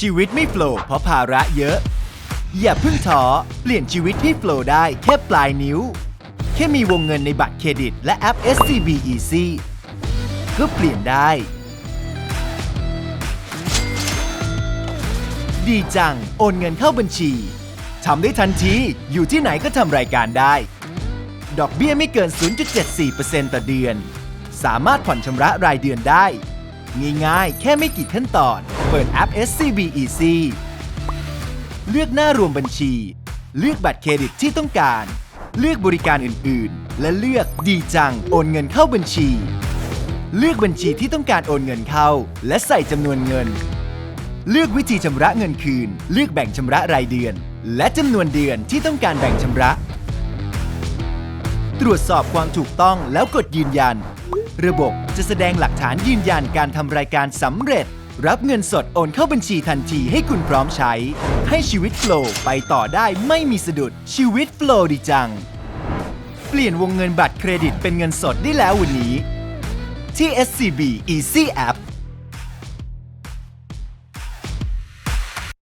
ชีวิตไม่โฟล์เพราะภาระเยอะ อย่าเพิ่งท้อเปลี่ยนชีวิตให้โฟล์ได้แค่ปลายนิ้ว แค่มีวงเงินในบัตรเครดิต และแอป SCB Easy ก็เปลี่ยนได้ ดีจัง โอนเงินเข้าบัญชีทำได้ทันที อยู่ที่ไหนก็ทำรายการได้ ดอกเบี้ยไม่เกิน 0.74%ต่อเดือน สามารถผ่อนชำระรายเดือนได้ ง่ายๆ แค่ไม่กี่ขั้นตอน เปิดแอป SCB Easy เลือกหน้ารวมบัญชี เลือกบัตรเครดิตที่ต้องการ เลือกบริการอื่น ๆ และเลือกดีจังโอนเงินเข้าบัญชี เลือกบัญชีที่ต้องการโอนเงินเข้า และใส่จำนวนเงิน เลือกวิธีชำระเงินคืน เลือกแบ่งชำระรายเดือน และจำนวนเดือนที่ต้องการแบ่งชำระ ตรวจสอบความถูกต้องแล้วกดยืนยัน ระบบจะแสดงหลักฐานยืนยันการทำรายการสำเร็จ รับเงินสดโอนเข้าบัญชีทันทีให้คุณพร้อมใช้ ให้ชีวิตโฟล์ไปต่อได้ไม่มีสะดุดชีวิตโฟล์ดีจัง เปลี่ยนวงเงินบัตรเครดิตเป็นเงินสดได้แล้ววันนี้ ที่ SCB Easy App